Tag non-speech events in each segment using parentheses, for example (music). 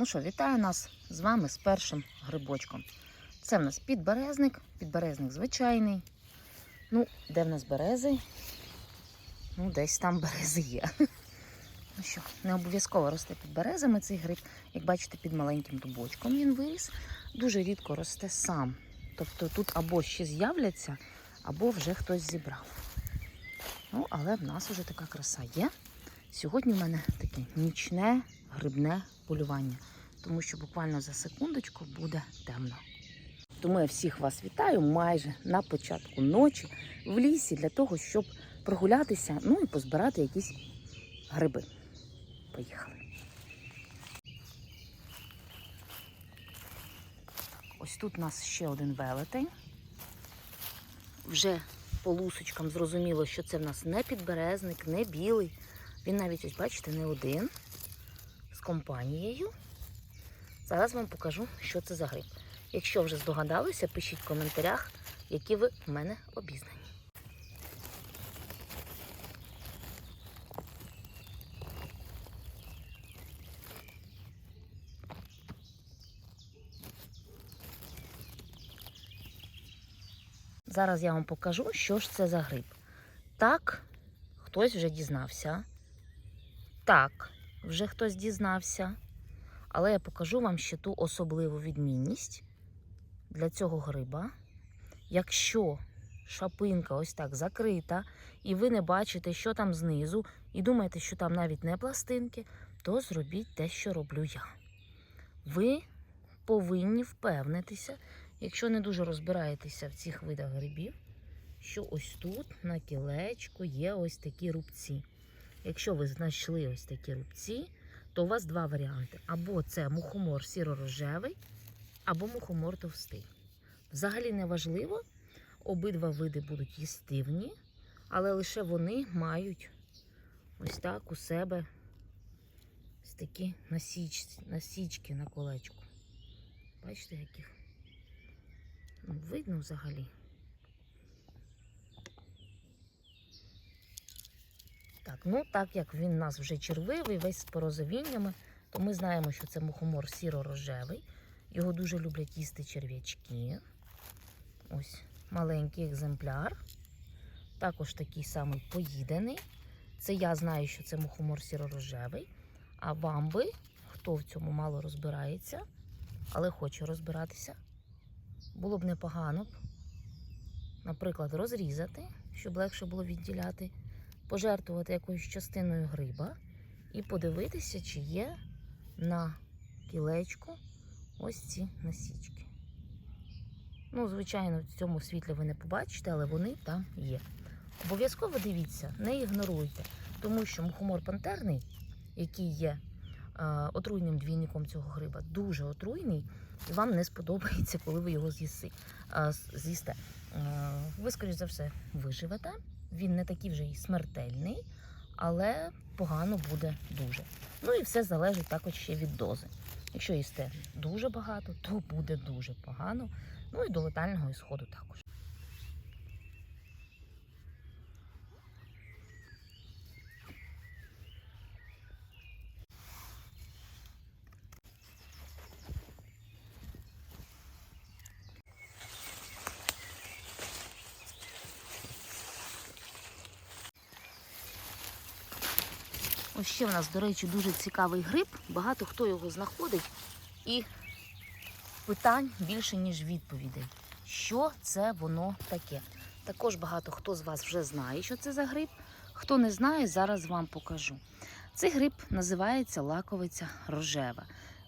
Ну що, вітаю нас з вами з першим грибочком. Це в нас підберезник, підберезник звичайний. Ну, де в нас берези? Ну, десь там берези є. (laughs) Ну що, не обов'язково росте під березами цей гриб. Як бачите, під маленьким дубочком він виріс. Дуже рідко росте сам. Тобто тут або ще з'являться, або вже хтось зібрав. Ну, але в нас вже така краса є. Сьогодні в мене таке нічне грибне полювання, тому що буквально за секундочку буде темно. Тому я всіх вас вітаю майже на початку ночі в лісі для того, щоб прогулятися, ну і позбирати якісь гриби. Поїхали. Ось тут у нас ще один велетень. Вже по лусочкам зрозуміло, що це в нас не підберезник, не білий. Він навіть, ось бачите, не один з компанією. Зараз вам покажу, що це за гриб. Якщо вже здогадалися, пишіть в коментарях, які ви в мене обізнані. Зараз я вам покажу, що ж це за гриб. Так, хтось вже дізнався. Так, вже хтось дізнався. Але я покажу вам ще ту особливу відмінність для цього гриба. Якщо шапинка ось так закрита, і ви не бачите, що там знизу, і думаєте, що там навіть не пластинки, то зробіть те, що роблю я. Ви повинні впевнитися, якщо не дуже розбираєтеся в цих видах грибів, що ось тут на кілечку є ось такі рубці. Якщо ви знайшли ось такі рубці, то у вас два варіанти. Або це мухомор сіро-рожевий, або мухомор товстий. Взагалі не важливо, обидва види будуть їстивні, але лише вони мають ось так у себе ось такі насіч, насічки на колечку. Бачите, яких? Ну, видно взагалі. Так, ну так як він у нас вже червивий, весь з порозовіннями, то ми знаємо, що це мухомор сіро-рожевий. Його дуже люблять їсти черв'ячки. Ось маленький екземпляр. Також такий самий поїдений. Це я знаю, що це мухомор сіро-рожевий. А вам би, хто в цьому мало розбирається, але хоче розбиратися, було б непогано б, наприклад, розрізати, щоб легше було відділяти пожертвувати якоюсь частиною гриба і подивитися, чи є на кілечку ось ці насічки. Ну, звичайно, в цьому світлі ви не побачите, але вони там є. Обов'язково дивіться, не ігноруйте, тому що мухомор пантерний, який є е, отруйним двійником цього гриба, дуже отруйний, і вам не сподобається, коли ви його е, з'їсте. Е, ви, скоріш за все, виживете. Він не такий вже й смертельний, але погано буде дуже. Ну і все залежить також ще від дози. Якщо їсте дуже багато, то буде дуже погано. Ну і до летального ісходу також. Ще в нас, до речі, дуже цікавий гриб. Багато хто його знаходить і питань більше, ніж відповідей. Що це воно таке? Також багато хто з вас вже знає, що це за гриб. Хто не знає, зараз вам покажу. Цей гриб називається лаковиця рожева.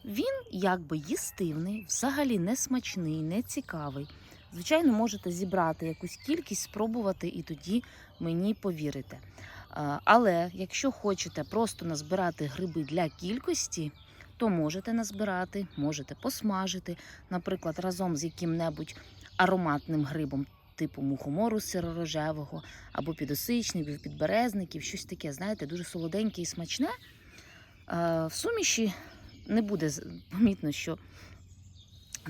Він якби їстивний, взагалі не смачний, не цікавий. Звичайно, можете зібрати якусь кількість, спробувати і тоді мені повірите. А, Але якщо хочете просто назбирати гриби для кількості, то можете назбирати, можете посмажити, наприклад, разом з яким-небудь ароматним грибом, типу мухомору сиророжевого, або підосичників, підберезників, щось таке, знаєте, дуже солоденьке і смачне. В суміші не буде помітно, що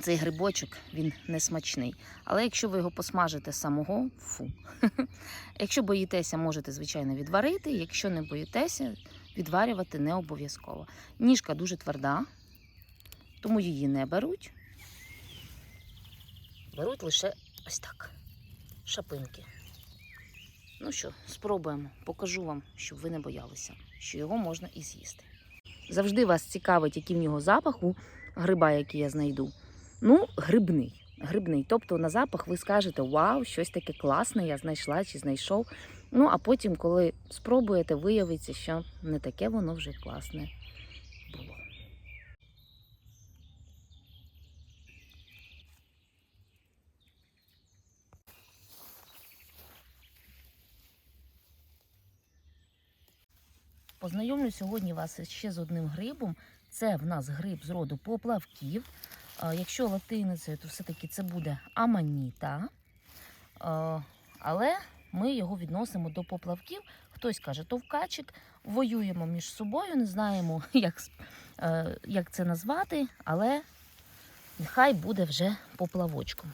цей грибочок він не смачний. Але якщо ви його посмажите самого, фу. (laughs) Якщо боїтеся, можете, звичайно, відварити. Якщо не боїтеся, відварювати не обов'язково. Ніжка дуже тверда, тому її не беруть. Беруть лише ось так. Шапинки. Ну що, спробуємо, покажу вам, щоб ви не боялися, що його можна і з'їсти. Завжди вас цікавить, який в нього запах у гриба, який я знайду. Ну, грибний. Грибний. Тобто на запах ви скажете Вау, щось таке класне, я знайшла чи знайшов. Ну, а потім, коли спробуєте, виявиться, що не таке воно вже класне було. Познайомлю сьогодні вас ще з одним грибом. Це в нас гриб з роду поплавків. Якщо латиницею, то все-таки це буде аманіта. Але ми його відносимо до поплавків. Хтось каже товкачик, воюємо між собою, не знаємо, (laughs) як, е, як це назвати, але нехай буде вже поплавочком,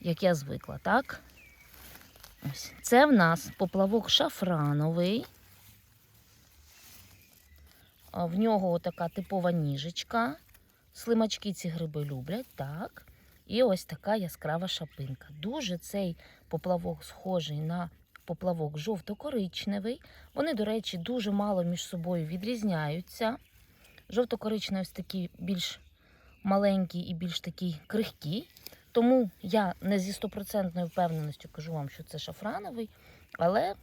як я звикла, так? Ось. Це в нас поплавок шафрановий. В нього така типова ніжечка. Слимачки ці гриби люблять, так. І ось така яскрава шапинка. Дуже цей поплавок схожий на поплавок жовто-коричневий. Вони, до речі, дуже мало між собою відрізняються. Жовто-коричневий ось такий більш маленький і більш такий крихкий. Тому я не зі стопроцентною впевненістю кажу вам, що це шафрановий, але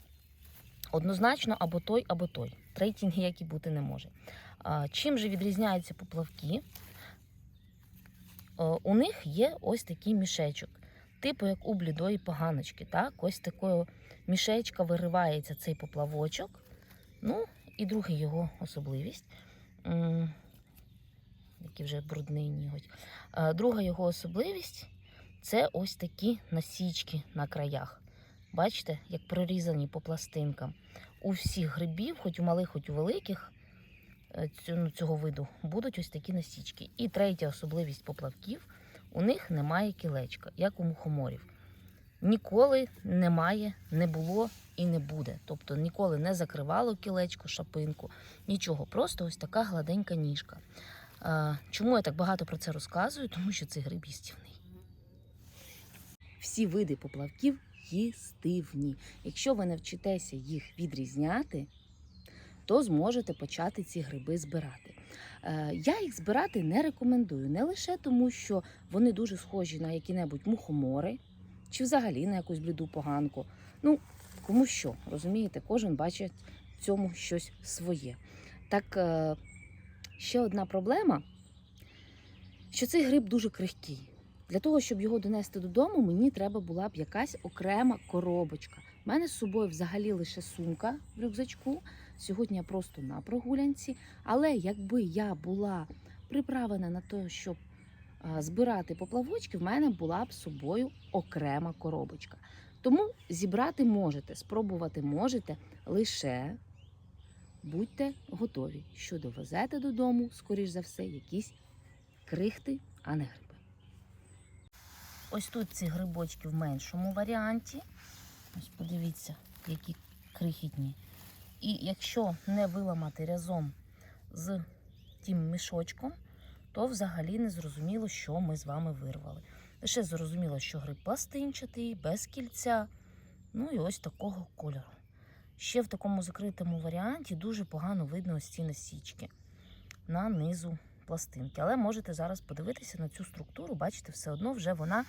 однозначно або той, або той. Третій ніякий бути не може. Чим же відрізняються поплавки? Е, У них є ось такий мішечок, типу як у блідої поганочки. Так? Ось такою мішечка виривається цей поплавочок. Ну, і друга його особливість. Який вже брудний ніготь. Е, Друга його особливість це ось такі насічки на краях. Бачите, як прорізані по пластинкам. У всіх грибів, хоч у малих, хоч у великих, е, цього виду, будуть ось такі насічки. І третя особливість поплавків у них немає кілечка, як у мухоморів. Ніколи немає, не було і не буде. Тобто ніколи не закривало кілечко, шапинку, нічого. Просто ось така гладенька ніжка. Чому я так багато про це розказую? Тому що це гриб їстівний. Всі види поплавків їстивні. Якщо ви навчитеся їх відрізняти, то зможете почати ці гриби збирати. Е, Я їх збирати не рекомендую, не лише тому, що вони дуже схожі на які-небудь мухомори чи взагалі на якусь бліду поганку. Ну, кому що, розумієте, кожен бачить в цьому щось своє. Так, е, ще одна проблема, що цей гриб дуже крихкий. Для того, щоб його донести додому, мені треба була б якась окрема коробочка. У мене з собою взагалі лише сумка в рюкзачку. Сьогодні я просто на прогулянці. Але якби я була приправлена на те, щоб збирати поплавочки, в мене була б з собою окрема коробочка. Тому зібрати можете, спробувати можете лише будьте готові, що довезете додому, скоріш за все, якісь крихти, а не гриби. Ось тут ці грибочки в меншому варіанті. Ось подивіться, які крихітні. І якщо не виламати разом з тим мішочком, то взагалі не зрозуміло, що ми з вами вирвали. Лише зрозуміло, що гриб пластинчатий, без кільця, ну і ось такого кольору. Ще в такому закритому варіанті дуже погано видно ось ці насічки на низу пластинки. Але можете зараз подивитися на цю структуру, бачите, все одно вже вона,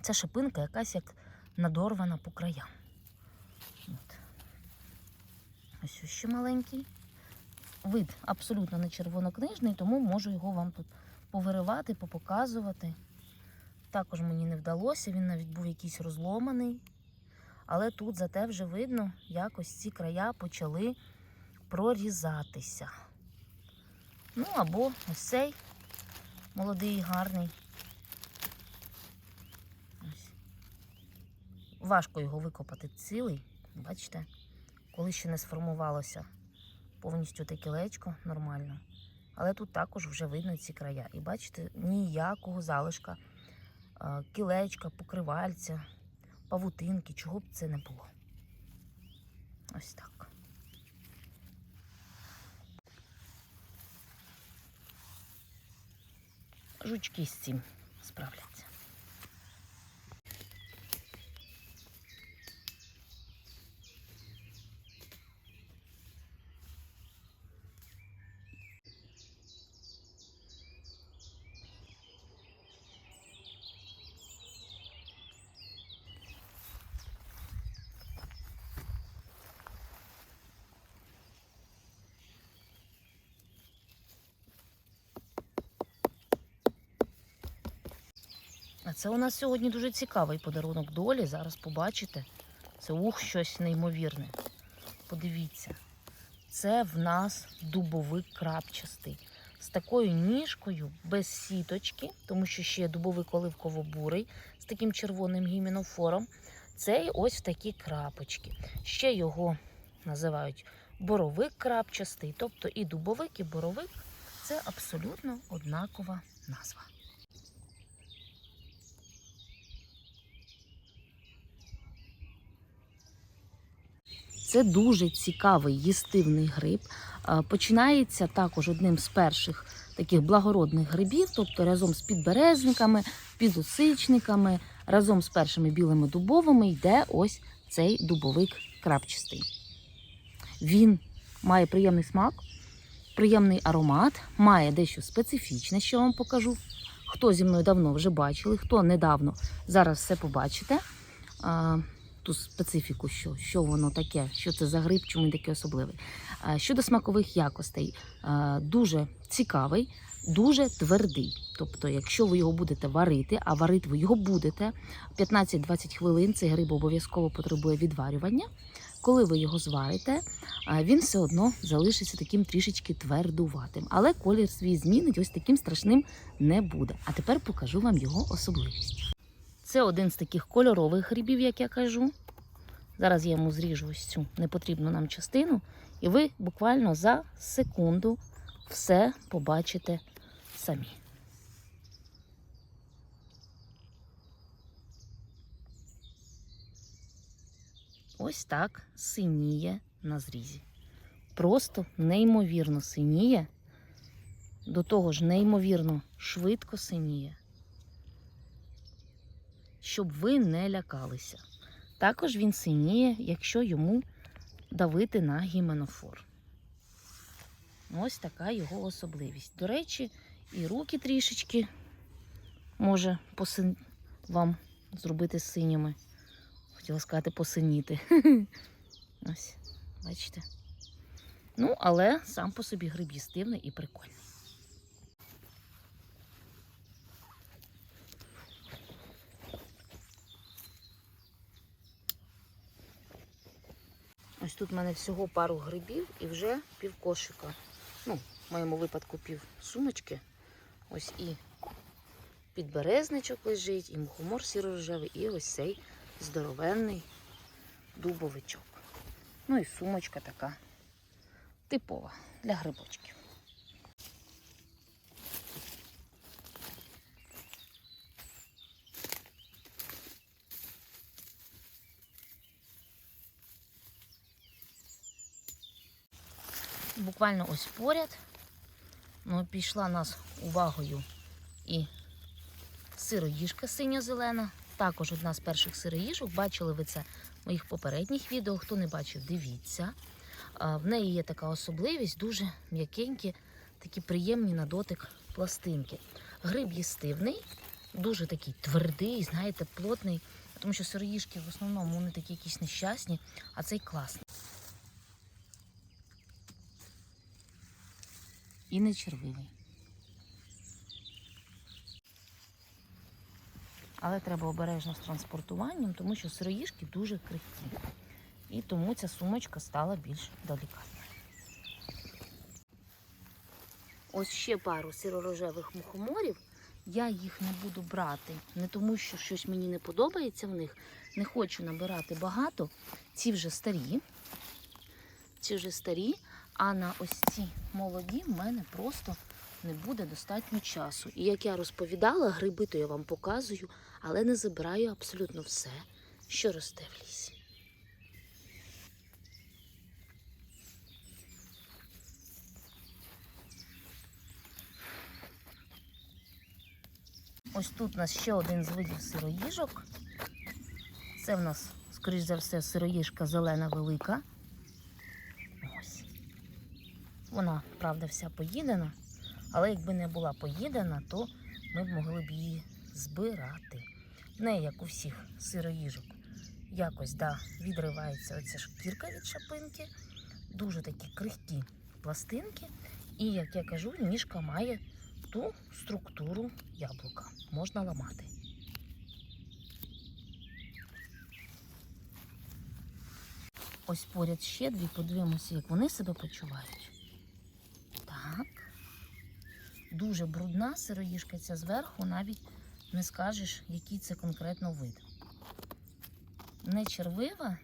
ця шипинка якась як надорвана по краям. От. Ось ще маленький. Вид абсолютно не червонокнижний, тому можу його вам тут повиривати, попоказувати. Також мені не вдалося, він навіть був якийсь розломаний. Але тут зате вже видно, як ось ці края почали прорізатися. Ну або ось цей молодий гарний. Ось. Важко його викопати цілий, бачите, коли ще не сформувалося повністю те кілечко нормально. Але тут також вже видно ці края. І бачите, ніякого залишка кілечка, покривальця, павутинки, чого б це не було. Ось так. жучки з цим справляться. А це у нас сьогодні дуже цікавий подарунок долі. Зараз побачите. Це ух, щось неймовірне. Подивіться. Це в нас дубовик крапчастий. З такою ніжкою, без сіточки, тому що ще є дубовик оливково-бурий з таким червоним гіменофором. Це ось такі крапочки. Ще його називають боровик крапчастий. Тобто і дубовик, і боровик це абсолютно однакова назва. Це дуже цікавий їстивний гриб. Е, Починається також одним з перших таких благородних грибів, тобто разом з підберезниками, підосичниками, разом з першими білими дубовими йде ось цей дубовик крапчастий. Він має приємний смак, приємний аромат, має дещо специфічне, що вам покажу. Хто зі мною давно вже бачили, хто недавно зараз все побачите. Ту специфіку, що, що воно таке, що це за гриб, чому він такий особливий. Щодо смакових якостей, дуже цікавий, дуже твердий. Тобто, якщо ви його будете варити, а варити ви його будете 15-20 хвилин, цей гриб обов'язково потребує відварювання. Коли ви його зварите, він все одно залишиться таким трішечки твердуватим. Але колір свій змінить, ось таким страшним не буде. А тепер покажу вам його особливість. Це один з таких кольорових грибів, як я кажу. Зараз я йому зріжу ось цю непотрібну нам частину, і ви буквально за секунду все побачите самі. Ось так синіє на зрізі. Просто неймовірно синіє, до того ж неймовірно швидко синіє щоб ви не лякалися. Також він синіє, якщо йому давити на гіменофор. Ось така його особливість. До речі, і руки трішечки може посин... вам зробити синіми. Хотіла сказати посиніти. (laughs) Ось, бачите. Ну, але сам по собі гриб їстивний і прикольний. Ось тут в мене всього пару грибів і вже пів кошика. Ну, в моєму випадку пів сумочки. Ось і підберезничок лежить, і мухомор сіро-рожевий, і ось цей здоровенний дубовичок. Ну і сумочка така типова для грибочків. Буквально ось поряд. Ну, пішла нас увагою і сироїжка синьо-зелена. Також одна з перших сироїжок. Бачили ви це в моїх попередніх відео. Хто не бачив, дивіться. В неї є така особливість, дуже м'якенькі, такі приємні на дотик пластинки. Гриб їстивний, дуже такий твердий, знаєте, плотний, тому що сироїжки в основному вони такі якісь нещасні, а цей класний. І не червивий. Але треба обережно з транспортуванням, тому що сироїжки дуже крихкі. І тому ця сумочка стала більш делікатною. Ось ще пару сиро-рожевих мухоморів. Я їх не буду брати, не тому, що щось мені не подобається в них. Не хочу набирати багато. Ці вже старі. Ці вже старі, а на ось ці молоді в мене просто не буде достатньо часу. І як я розповідала, гриби то я вам показую, але не забираю абсолютно все, що росте в лісі. Ось тут у нас ще один з видів сироїжок. Це в нас, скоріш за все, сироїжка зелена велика. Ось. Вона, правда, вся поїдена, але якби не була поїдена, то ми б могли б її збирати. В неї, як у всіх сироїжок, якось да, відривається оця шкірка від шапинки, дуже такі крихкі пластинки. І, як я кажу, ніжка має ту структуру яблука. Можна ламати. Ось поряд ще дві, подивимося, як вони себе почувають. Так. Дуже брудна сироїжка ця зверху, навіть не скажеш, який це конкретно вид. Не червива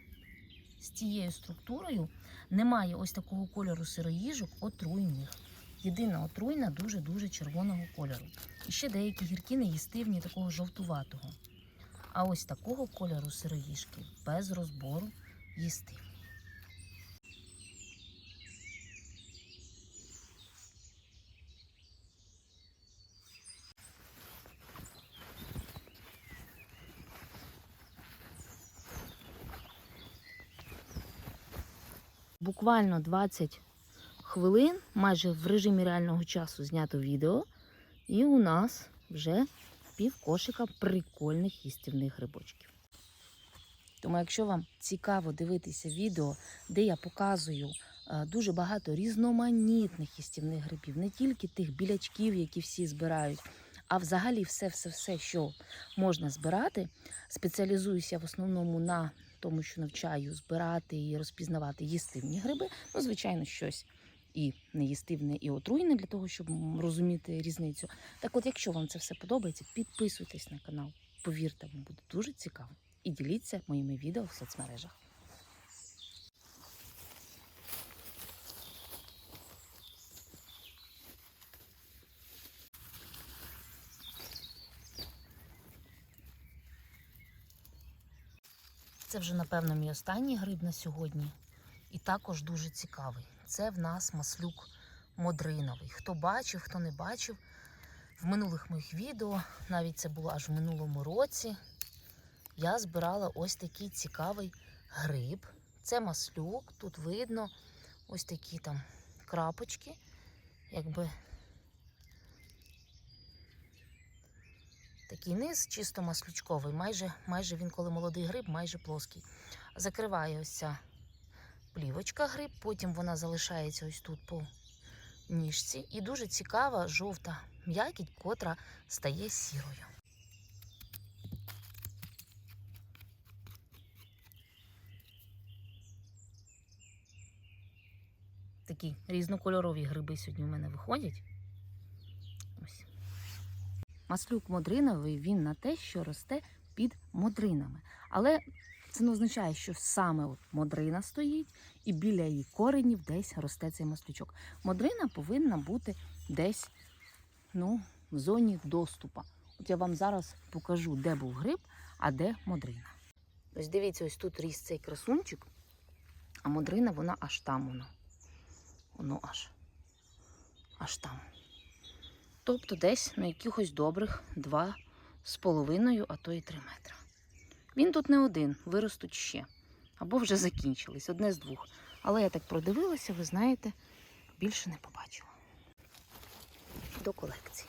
з тією структурою, немає ось такого кольору сироїжок отруйних. Єдина отруйна дуже-дуже червоного кольору. І ще деякі гіркі неїстивні такого жовтуватого. А ось такого кольору сироїжки без розбору їстивні. Буквально 20 хвилин, майже в режимі реального часу знято відео. І у нас вже пів кошика прикольних їстівних грибочків. Тому, якщо вам цікаво дивитися відео, де я показую е, дуже багато різноманітних їстівних грибів, не тільки тих білячків, які всі збирають, а взагалі все-все-все, що можна збирати, спеціалізуюся в основному на тому, що навчаю збирати і розпізнавати їстивні гриби. Ну, звичайно, щось і неїстивне, і отруйне для того, щоб розуміти різницю. Так от, якщо вам це все подобається, підписуйтесь на канал. Повірте, вам буде дуже цікаво. І діліться моїми відео в соцмережах. Це вже, напевно, мій останній гриб на сьогодні. І також дуже цікавий. Це в нас маслюк модриновий. Хто бачив, хто не бачив, в минулих моїх відео, навіть це було аж в минулому році, я збирала ось такий цікавий гриб. Це маслюк, тут видно ось такі там крапочки, якби такий низ чисто маслючковий, майже, майже він, коли молодий гриб, майже плоский. Закриває ось ця плівочка гриб, потім вона залишається ось тут по ніжці. І дуже цікава жовта м'якіть, котра стає сірою. Такі різнокольорові гриби сьогодні у мене виходять. Маслюк модриновий він на те, що росте під модринами. Але це не означає, що саме от модрина стоїть, і біля її коренів десь росте цей маслючок. Модрина повинна бути десь ну, в зоні доступу. От я вам зараз покажу, де був гриб, а де модрина. Ось дивіться, ось тут ріс цей красунчик, а модрина вона аж там воно. Воно аж. Аж там. Тобто десь на якихось добрих два з половиною, а то і три метри. Він тут не один, виростуть ще. Або вже закінчились, одне з двох. Але я так продивилася, ви знаєте, більше не побачила. До колекції.